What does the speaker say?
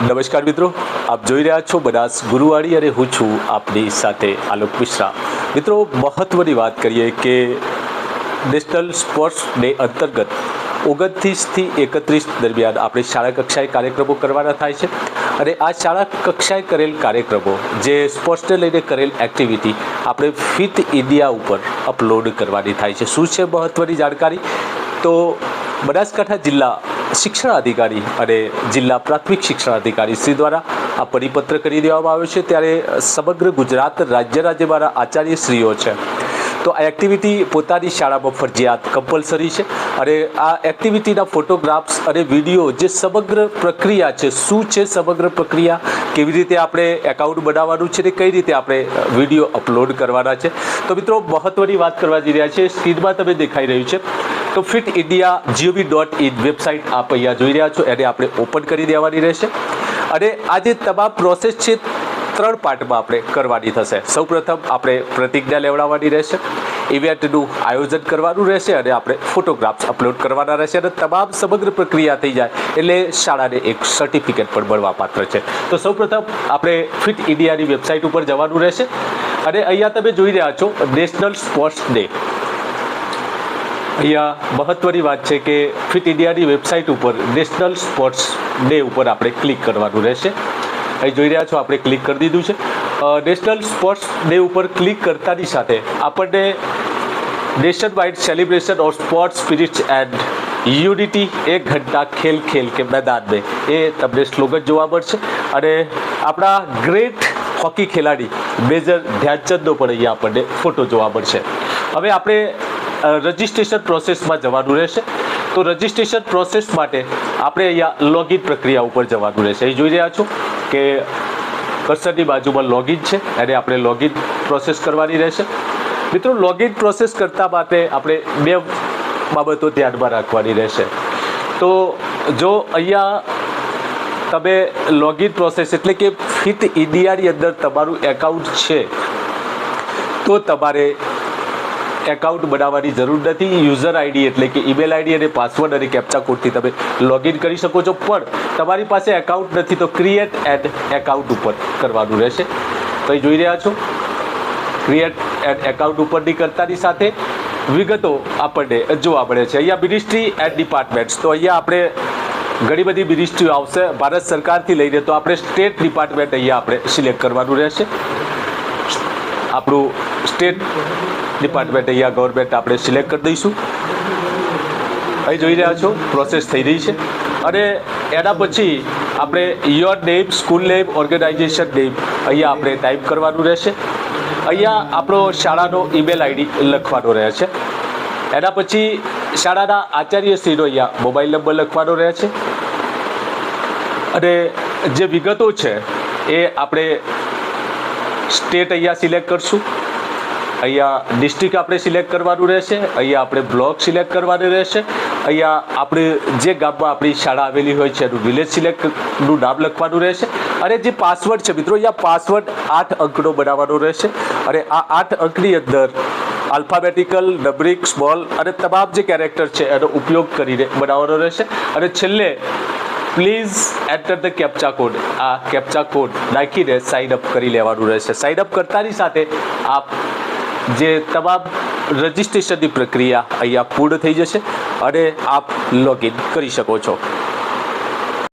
નમસ્કાર મિત્રો, આપ જોઈ રહ્યા છો બનાસ ગુરુવાળી અને હું છું આપની સાથે આલોક મિશ્રા. મિત્રો, મહત્વની વાત કરીએ કે નેશનલ સ્પોર્ટ્સ ડે અંતર્ગત ઓગણત્રીસથી એકત્રીસ દરમિયાન આપણે શાળા કક્ષાએ કાર્યક્રમો કરવાના થાય છે અને આ શાળા કક્ષાએ કરેલ કાર્યક્રમો, જે સ્પોર્ટ્સને લઈને કરેલ એક્ટિવિટી આપણે ફિટ ઇન્ડિયા ઉપર અપલોડ કરવાની થાય છે. શું છે મહત્ત્વની જાણકારી? તો બનાસકાંઠા જિલ્લા શિક્ષણ અધિકારી અને જિલ્લા પ્રાથમિક શિક્ષણ અધિકારી શ્રી દ્વારા આ પરિપત્ર કરી દેવામાં આવ્યો છે. ત્યારે સમગ્ર ગુજરાત રાજ્ય જે આચાર્ય શ્રીઓ છે. તો આ એક્ટિવિટી પોતાની શાળામાં ફરજિયાત કમ્પલસરી છે અને આ એક્ટિવિટીના ફોટોગ્રાફ્સ અને વીડિયો જે સમગ્ર પ્રક્રિયા છે, શું છે સમગ્ર પ્રક્રિયા, કેવી રીતે આપણે એકાઉન્ટ બનાવવાનું છે ને કઈ રીતે આપણે વીડિયો અપલોડ કરવાના છે. તો મિત્રો મહત્ત્વની વાત કરવા જઈ રહ્યા છે. સ્ક્રીનમાં તમે દેખાઈ રહ્યું છે. તો fit India g o v dot in website આપ અહીંયા જોઈ રહ્યા છો. એને આપણે ઓપન કરી દેવાની રહેશે. અને આ જે તમામ પ્રોસેસ છે, ત્રણ પાર્ટમાં આપણે કરવાની થશે. સૌપ્રથમ આપણે પ્રતિજ્ઞા લેવડાવવાની રહેશે. ઇવેન્ટનું આયોજન કરવાનું રહેશે અને આપણે ફોટોગ્રાફ્સ અપલોડ કરવાના રહેશે અને તમામ સમગ્ર પ્રક્રિયા થઈ જાય એટલે શાળાને એક સર્ટિફિકેટ પણ મળવાપાત્ર છે. તો સૌપ્રથમ આપણે ફિટ ઇન્ડિયાની વેબસાઇટ ઉપર જવાનું રહેશે. અને અહીંયા તમે જોઈ રહ્યા છો, નેશનલ સ્પોર્ટ્સ ડે. અહીંયા મહત્વની વાત છે કે ફિટ ઇન્ડિયાની વેબસાઇટ ઉપર, નેશનલ સ્પોર્ટ્સ ડે ઉપર આપણે ક્લિક કરવાનું રહેશે. અહીં જોઈ રહ્યા છો, આપણે ક્લિક કરી દીધું છે. નેશનલ સ્પોર્ટ્સ ડે ઉપર ક્લિક કરતાની સાથે આપણને nationwide celebration of sports spirits and unity એક ઘંટા ખેલ ખેલ કે મેદાન મેં એ તમને સ્લોગન જોવા મળશે. અને આપણા ગ્રેટ હોકી ખેલાડી મેજર ધ્યાનચંદનો પણ અહીંયા આપણને ફોટો જોવા મળશે. હવે આપણે રજિસ્ટ્રેશન પ્રોસેસમાં જવાનું રહેશે. તો રજિસ્ટ્રેશન પ્રોસેસ માટે આપણે અહીંયા લોગિન પ્રક્રિયા ઉપર જવાનું રહેશે. અહીં જોઈ રહ્યા છો કે કર્સરની બાજુમાં લોગિન છે અને આપણે લોગિન પ્રોસેસ કરવાની રહેશે. મિત્રો લોગિન પ્રોસેસ કરતા માટે આપણે બે બાબતો ધ્યાનમાં રાખવાની રહેશે. તો જો અહીંયા તમે લોગિન પ્રોસેસ એટલે કે ફિટ ઇન્ડિયાની અંદર તમારું એકાઉન્ટ છે, તો તમારે એકાઉન્ટ બનાવવાની જરૂર નથી. યુઝર આઈડી એટલે કે ઈમેલ આઈડી અને પાસવર્ડ અને કેપ્ચા કોડથી તમે લોગિન કરી શકો છો. પણ તમારી પાસે એકાઉન્ટ નથી તો ક્રિએટ એટ એકાઉન્ટ ઉપર કરવાનું રહેશે. તો એ જોઈ રહ્યા છો. ક્રિએટ એડ એકાઉન્ટ ઉપરની કરતાની સાથે વિગતો આપણને જોવા મળે છે. અહીંયા મિનિસ્ટ્રી એન્ડ ડિપાર્ટમેન્ટ્સ તો અહીંયા આપણે ઘણી બધી મિનિસ્ટ્રીઓ આવશે. ભારત સરકારથી લઈને તો આપણે સ્ટેટ ડિપાર્ટમેન્ટ અહીંયા આપણે સિલેક્ટ કરવાનું રહેશે. આપણું સ્ટેટ ડિપાર્ટમેન્ટ અહીંયા ગવર્મેન્ટ આપણે સિલેક્ટ કરી દઈશું. અહીં જોઈ રહ્યા છો પ્રોસેસ થઈ રહી છે. અને એના પછી આપણે your name school name organisation name અહીંયા આપણે ટાઈપ કરવાનું રહેશે. અહીંયા આપણો શાળાનો ઈમેલ આઈડી લખવાનો રહે છે. એના પછી શાળાના આચાર્યશ્રીનો અહીંયા મોબાઈલ નંબર લખવાનો રહે છે. અને જે વિગતો છે એ આપણે સ્ટેટ અહીંયા સિલેક્ટ કરશું. અહીંયા ડિસ્ટ્રિક્ટ આપણે સિલેક્ટ કરવાનું રહેશે, અહીંયા આપણે બ્લોક સિલેક્ટ કરવાનું રહેશે, અહીંયા આપણે જે ગામમાં આપણી શાળા આવેલી હોય છે એનું વિલેજ સિલેક્ટનું નામ લખવાનું રહેશે. અને જે પાસવર્ડ છે મિત્રો, અહીંયા પાસવર્ડ આઠ અંકનો બનાવવાનો રહેશે. અને આ આઠ અંકની અંદર આલ્ફાબેટિકલ નંબરિંગ સ્મોલ અને તમામ જે કેરેક્ટર છે એનો ઉપયોગ કરીને બનાવવાનો રહેશે. અને છેલ્લે please enter the captcha code આ કેપ્ચા કોડ નાખીને સાઇન અપ કરી લેવાનું રહેશે. સાઇન અપ કરતાની સાથે આપ જે તમામ રજિસ્ટ્રેશનની પ્રક્રિયા અહીંયા પૂર્ણ થઈ જશે અને આપ લોગિન કરી શકો છો.